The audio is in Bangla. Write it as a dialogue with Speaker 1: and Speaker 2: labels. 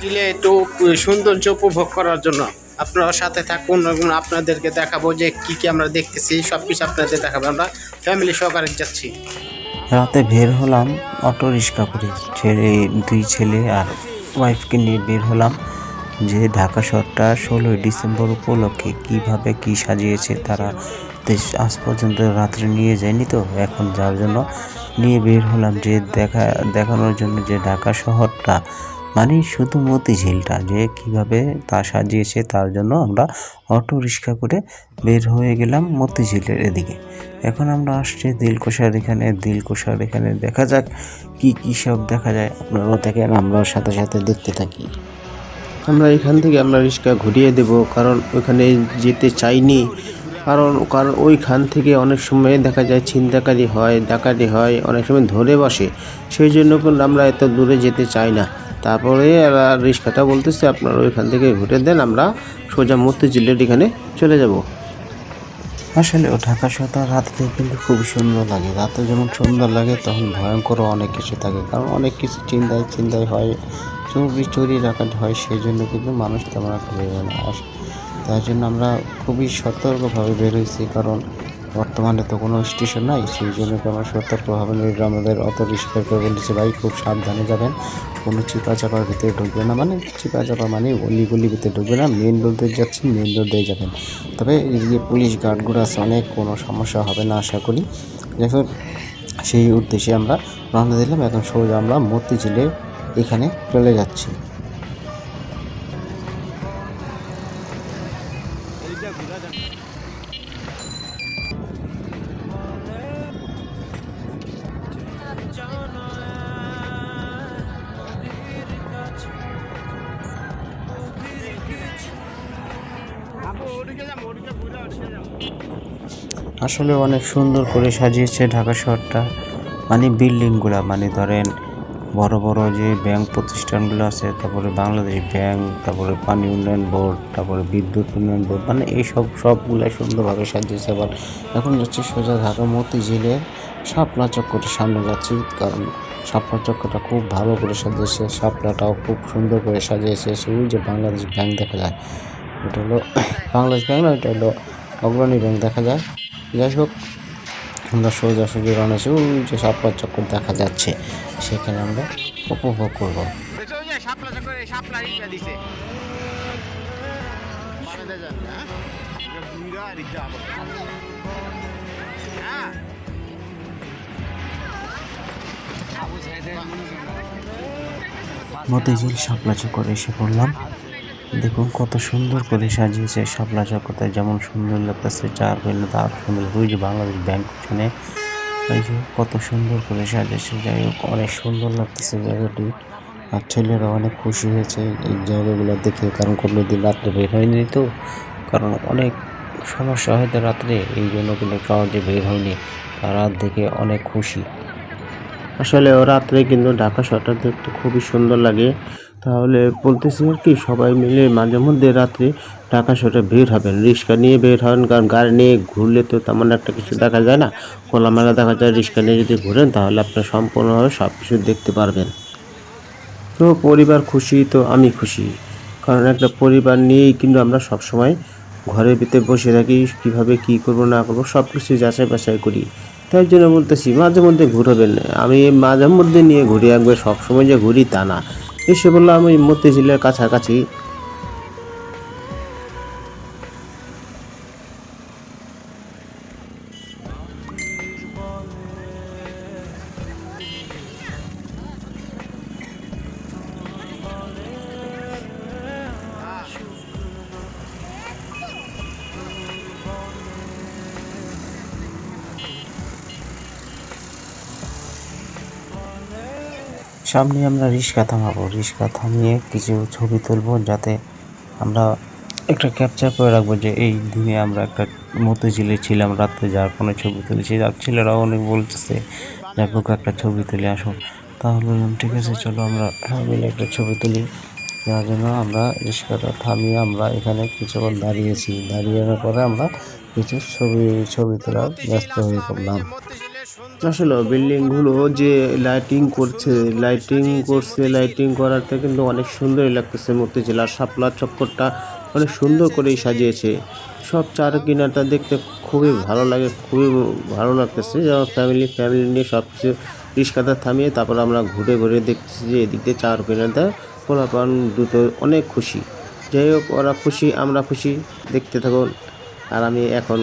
Speaker 1: দিলে একটু সৌন্দর্য উপভোগ করার জন্য আপনারা সাথে থাকুন এবং আপনাদেরকে দেখাবো যে কি কি আমরা দেখতেছি সব কিছু আপনাদের দেখাবো। আমরা ফ্যামিলি সহকারে যাচ্ছি।
Speaker 2: রাতে বের হলাম অটো রিক্সা করে ছেলে দুই ছেলে আর ওয়াইফকে নিয়ে বের হলাম যে ঢাকা শহরটা ষোলোই ডিসেম্বর উপলক্ষে কীভাবে কি সাজিয়েছে তারা দেশ- আজ পর্যন্ত রাত্রে নিয়ে যায়নি তো এখন যার জন্য নিয়ে বের হলাম যে দেখা, দেখানোর জন্য যে ঢাকা শহরটা মানে শুধু মতিঝিলটা, যে কীভাবে তা সাজিয়েছে তার জন্য আমরা অটো রিক্সা করে বের হয়ে গেলাম মতিঝিলের এদিকে। এখন আমরা আসছি দিলকুশার এখানে। দিলকুশার এখানে দেখা যাক কি কি সব দেখা যায়। আপনারাও দেখেন, আমরাও সাথে সাথে দেখতে থাকি।
Speaker 1: আমরা এখান থেকে আমরা রিক্সা ঘুরিয়ে দেব, কারণ ওইখানে যেতে চাইনি। কারণ কারণ ওইখান থেকে অনেক সময় দেখা যায় ছিনতাকারি হয়, ডাকাতি হয়, অনেক সময় ধরে বসে। সেই জন্য কিন্তু আমরা এত দূরে যেতে চাই না। তারপরে রিক্সাটা বলতেছে, আপনারা ওইখান থেকে ঘুরে দেন, আমরা সোজা মতিঝিলের এখানে চলে যাব।
Speaker 2: আসলে ও ঢাকা শহর রাত্রে কিন্তু খুব সুন্দর লাগে। রাতে যেমন সুন্দর লাগে, তখন ভয়ঙ্করও অনেক কিছু থাকে। কারণ অনেক কিছু চিন্তায় চিন্তায় হয়, চুরি চুরি, ডাকাত হয়, সেই জন্য কিন্তু মানুষ তেমন একটা বেরোয় না। তাই জন্য আমরা খুবই সতর্কভাবে বেরোইছি কারণ বর্তমানে তো কোনো স্টেশন নাই, সেই জন্য আমরা সতর্কভাবে বেরো- আমাদের অত রিস্কের করে বলেছে, ভাই, খুব সাবধানে যাবেন, কোনো চিপা চাপার ভিতরে ঢুকবে না। মানে চিপা চাপা মানে অলি গলি ভিতরে ঢুকবে না মেন রোড যাচ্ছি মেন রোড যাবেন। তবে এই যে পুলিশ গার্ডগুলো আছে, অনেক কোনো সমস্যা হবে না আশা করি। এখন সেই উদ্দেশ্যে আমরা রওনা দিলাম, এখন সোজা আমরা মতিঝিলে এখানে চলে যাচ্ছি। আসলে অনেক সুন্দর করে সাজিয়েছে ঢাকা শহরটা। মানে বিল্ডিংগুলা মানে ধরেন বড় বড় যে ব্যাংক প্রতিষ্ঠানগুলো আছে, তারপরে বাংলাদেশ ব্যাংক, তারপরে পানি উন্নয়ন বোর্ড, তারপরে বিদ্যুৎ উন্নয়ন বোর্ড মানে এইসব সবগুলাই সুন্দরভাবে সাজিয়েছে। আবার এখন যাচ্ছি সোজা ঢাকা মতিঝিলের শাপলা চক্করের সামনে যাচ্ছি, কারণ শাপলা চক্করটা খুব ভালো করে সাজিয়েছে, শাপলাটাও খুব সুন্দর করে সাজিয়েছে। ওই যে বাংলাদেশ ব্যাংক দেখা যায় ওটা হলো বাংলাদেশ ব্যাংক না, এটা হলো অগ্রণী ব্যাংক, দেখা যায় যাই হোক, আমরা সোজাসুজি রওনা হয়েছি। ওই যে সাপলা চক্কর দেখা যাচ্ছে, সেখানে আমরা উপভোগ করব। মতিঝিল শাপলা চক্করে এসে পড়লাম। দেখুন, কত সুন্দর করে সাজিয়েছে শাপলা চক্করটা যেমন সুন্দর লাগতেছে চার পেলে তার সুন্দর। ওই যে বাংলাদেশ ব্যাংক ওখানে, এই যে কত সুন্দর করে সাজিয়েছে। যাই হোক, অনেক সুন্দর লাগতেছে জায়গাটি। আর ছেলেরা অনেক খুশি হয়েছে এই জায়গাগুলো দেখে, কারণ কোনো দিন রাত্রে বের হয়নি তো। কারণ অনেক সমস্যা হয় তো রাত্রে, এই জন্য কিন্তু সহজে বের হয়নি। তারা দেখে অনেক খুশি।
Speaker 1: আসলে ও রাত্রে কিন্তু ঢাকা শহরটা দেখতে খুবই সুন্দর লাগে। তাহলে বলতেছি আর কি, সবাই মিলে মাঝে মধ্যে রাত্রে ঢাকা শহরে বের হবেন। রিক্সা নিয়ে বের হবেন কারণ গাড়ি নিয়ে ঘুরলে তো তেমন একটা কিছু দেখা যায় না। খোলামেলা দেখা যায়, রিক্সা নিয়ে যদি ঘুরেন তাহলে আপনি সম্পূর্ণভাবে সব কিছু দেখতে পারবেন। তো পরিবার খুশি, তো আমি খুশি। কারণ একটা পরিবার নিয়েই কিন্তু আমরা সবসময় ঘরের ভিতরে বসে থাকি, কীভাবে কি করব, না করব সব কিছু যাচাই বাছাই করি। তাই জন্য বলতেছি, মাঝে মধ্যে ঘুরবেন। আমি মাঝে মধ্যে নিয়ে ঘুরি, একবার সবসময় যে ঘুরি তা না। এসে বললাম আমি মতিঝিলের কাছাকাছি
Speaker 2: সামনে আমরা রিক্সা থামাবো। রিক্সা থামিয়ে কিছু ছবি তুলবো যাতে আমরা একটা ক্যাপচার করে রাখব যে এই দিনে আমরা একটা মতিঝিলে ছিলাম, রাত্রে যার কোনো ছবি তুলেছি। আর ছেলেরাও অনেক বলতেছে যাই একটা ছবি তুলে আসো। তাহলে বললাম, ঠিক আছে, চলো আমরা মিলে একটা ছবি তুলি। যার জন্য আমরা রিক্সাটা থামিয়ে আমরা এখানে কিছুক্ষণ দাঁড়িয়েছি। দাঁড়িয়ে পরে আমরা কিছু ছবি ছবি তোলার ব্যস্ত হয়ে পড়লাম।
Speaker 1: আসলে বিল্ডিংগুলো যে লাইটিং করছে লাইটিং করছে লাইটিং করাতে কিন্তু অনেক সুন্দরই লাগতেছে মতিঝিলার শাপলা চক্করটা অনেক সুন্দর করেই সাজিয়েছে। সব চার কিনারটা দেখতে খুবই ভালো লাগে, খুবই ভালো লাগতেছে। যেমন ফ্যামিলি ফ্যামিলি নিয়ে সব কিছু রিক্সাটা থামিয়ে তারপর আমরা ঘুরে ঘুরে দেখছি যে এদিক চার কিনারটা পোলাপান দুটো অনেক খুশি। যাই হোক, ওরা খুশি, আমরা খুশি। দেখতে থাকুন। আর আমি এখন